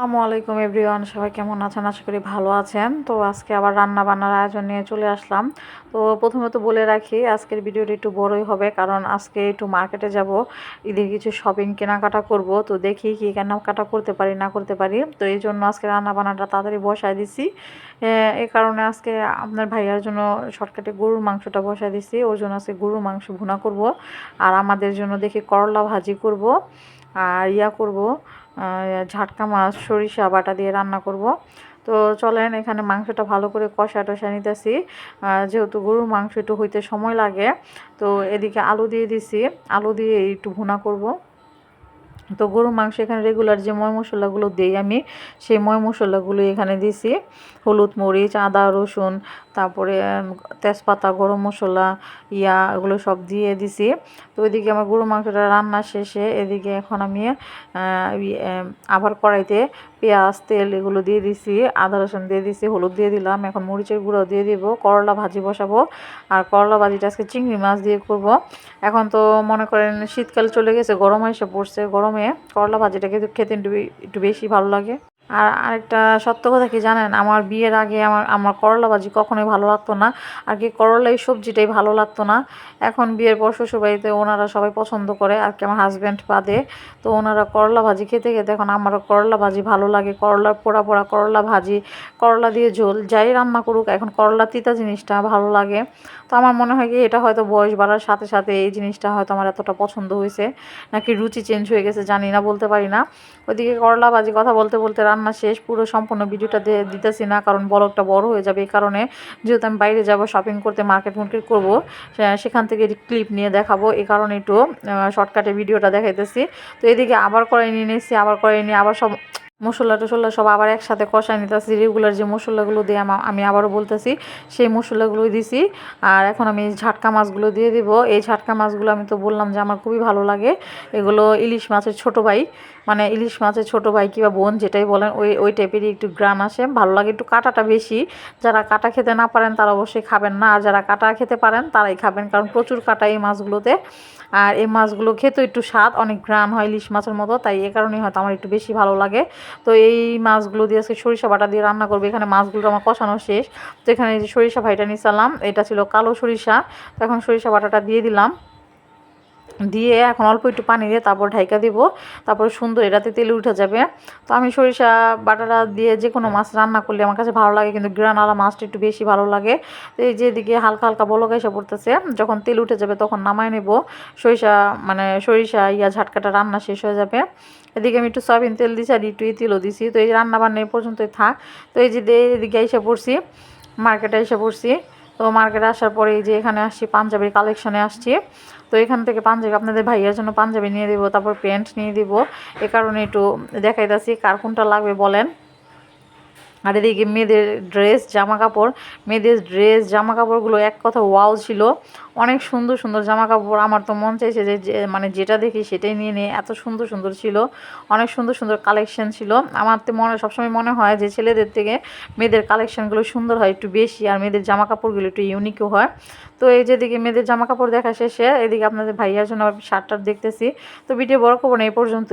আসসালামু আলাইকুম, এভরিওয়ান। সবাই কেমন আছেন? আশা করি ভালো আছেন। তো আজকে আবার রান্না বান্নার আয়োজন নিয়ে চলে আসলাম। তো প্রথমে তো বলে রাখি, আজকের ভিডিওটা একটু বড়ই হবে, কারণ আজকে একটু মার্কেটে যাব, ঈদের কিছু শপিং কেনাকাটা করব। তো দেখি কি কেনাকাটা করতে পারি, না করতে পারি। তো এই জন্য আজকে রান্না বান্নাটা তাড়াতাড়ি বসায় দিছি। এ কারণে আজকে আপনার ভাইয়ার জন্য শর্টকাটে গরুর মাংসটা বসায় দিছি। ওর জন্য আজকে গরুর মাংস ভুনা করব। আর আমাদের জন্য দেখি করলা ভাজি করব, আর ইয়া করব। ঝাটকা মাছ, সরিষা, বাটা দিয়ে রান্না করব। তো চলেন, এখানে মাংসটা ভালো করে কষা টষা নিতেছি। যেহেতু গরুর মাংস একটু হইতে সময় লাগে, তো এদিকে আলু দিয়ে দিছি। আলু দিয়ে একটু ভুনা করব। তো গরুর মাংস এখানে রেগুলার যে ময় মশলাগুলো দিই আমি, সেই ময় মশলাগুলো এখানে দিছি। হলুদ মরিচ, আদা, রসুন, তারপরে তেজপাতা, গরম মশলা, ইয়া, এগুলো সব দিয়ে দিছি। তো ওইদিকে আমার গরু মাংসটা রান্না শেষে এদিকে এখন আমি আবার কড়াইতে পেঁয়াজ, তেল এগুলো দিয়ে দিছি, আদা, রসুন দিয়ে দিছি, হলুদ দিয়ে দিলাম, এখন মরিচের গুঁড়ো দিয়ে দিব, করলা ভাজি বসাবো, আর করলা ভাজিটা আজকে চিংড়ি মাছ দিয়ে করব। এখন তো মনে করেন শীতকাল চলে গেছে, গরম এসে পড়ছে, গরমে করলা ভাজিটা কিন্তু খেতে একটু বেশি ভালো লাগে। আর আরেকটা সত্য কথা কি জানেন? আমার বিয়ের আগে আমার আমার করলা ভাজি কখনোই ভালো লাগতো না। আর কি করলা এই সবজিটাই ভালো লাগতো না। এখন বিয়ের পর শ্বশুরবাড়িতে ওনারা সবাই পছন্দ করে। আর কি আমার হাজব্যান্ড বাদে। তো ওনারা করলা ভাজি খেতে খেতে এখন আমারও করলা ভাজি ভালো লাগে। করলার পোড়া পোড়া করলা ভাজি করলা দিয়ে ঝোল, যাই রান্না করুক, এখন করলা তিতা জিনিসটা ভালো লাগে। তো আমার মনে হয় কি এটা হয়তো বয়স বাড়ার সাথে সাথে এই জিনিসটা হয়তো আমার এতটা পছন্দ হয়েছে। নাকি রুচি চেঞ্জ হয়ে গেছে জানি না, বলতে পারি না। ওইদিকে করলা ভাজি কথা বলতে বলতে রান্না শেষ, পুরো সম্পূর্ণ ভিডিওটা দিতেছি না, কারণ বলকটা বড় হয়ে যাবে। এই কারণে যেহেতু আমি বাইরে যাব শপিং করতে মার্কেট মার্কেট করব সেখান থেকে ক্লিপ নিয়ে দেখাবো। এই কারণে একটু শর্টকাটে ভিডিওটা দেখাইতেছি। তো এদিকে আবার করে নিয়ে নিয়েছি, আবার করে নিয়ে আবার সব মশলা টশলা সব আবার একসাথে কষায় নিতেছি। রেগুলার যে মশলাগুলো দিয়ে আমি আবারও বলতেছি, সেই মশলাগুলো দিছি। আর এখন আমি ঝাটকা মাছগুলো দিয়ে দিব। এই ঝাটকা মাছগুলো আমি তো বললাম যে আমার খুবই ভালো লাগে। এগুলো ইলিশ মাছের ছোট ভাই মানে ইলিশ মাছের ছোট ভাই কিংবা বোন যেটাই বলেন, ওই ওই টাইপেরই একটু গ্রাম আসে। ভালো লাগে একটু কাটাটা বেশি। যারা কাটা খেতে না পারেন তারা অবশ্যই খাবেন না। আর যারা কাটা খেতে পারেন তারাই খাবেন, কারণ প্রচুর কাটা এই মাছগুলোতে। আর এই মাছগুলো খেতে একটু স্বাদ, অনেক গ্রাম হয় ইলিশ মাছের মতো, তাই এ কারণেই হয়তো আমার একটু বেশি ভালো লাগে। তো এই মাছগুলো দিয়ে আজকে সরিষা বাটা দিয়ে রান্না করব। এখানে মাছগুলো আমার কষানো শেষ। তো এখানে যে সরিষা ভাইটা নিয়ে এটা ছিল কালো সরিষা। তো এখন সরিষা বাটাটা দিয়ে দিলাম। দিয়ে এখন অল্প একটু পানি দিয়ে তারপর ঢাইকা দিব। তারপর সুন্দর এটাতে তেলে উঠে যাবে। তো আমি সরিষা, বাটাটা দিয়ে যে কোনো মাছ রান্না করলে আমার কাছে ভালো লাগে, কিন্তু গ্রানালা মাছটা একটু বেশি ভালো লাগে। তো এই যেদিকে হালকা হালকা বলক এসে পড়তেছে, যখন তেল উঠে যাবে তখন নামায় নেব। সরিষা মানে সরিষা ইয়া ঝাটকাটা রান্না শেষ হয়ে যাবে। এদিকে আমি একটু সয়াবিন তেল দিছি আর একটু তেলও দিছি। তো এই রান্না বান্না পর্যন্তই থাক। তো এই যে এদিকে এসে পড়ছি, মার্কেটে এসে পড়ছি। তো মার্কেটে আসার পরে যে এখানে আসছি, পাঞ্জাবির কালেকশনে আসছি। তো এখান থেকে পাঞ্জাবি আপনাদের ভাইয়ের জন্য পাঞ্জাবি নিয়ে দিব, তারপর প্যান্ট নিয়ে দিব। এ কারণে একটু দেখাইতেছি কার কোনটা লাগবে বলেন। আর এদিকে মেয়েদের ড্রেস জামা কাপড় মেয়েদের ড্রেস জামা কাপড়গুলো এক কথা ওয়াও ছিল। অনেক সুন্দর সুন্দর জামা কাপড় আমার তো মন চাইছে যে মানে যেটা দেখি সেটাই নিয়ে নিয়ে এত সুন্দর সুন্দর ছিল। অনেক সুন্দর সুন্দর কালেকশন ছিল। আমার তো মনে, সবসময় মনে হয় যে ছেলেদের থেকে মেয়েদের কালেকশনগুলো সুন্দর হয় একটু বেশি আর মেয়েদের জামা কাপড়গুলো একটু ইউনিকও হয়। তো এই যেদিকে মেয়েদের জামা কাপড় দেখা শেষে, এদিকে আপনাদের ভাইয়ার জন্য শার্টটার দেখতেছি। তো ভিডিও বড় না, এই পর্যন্ত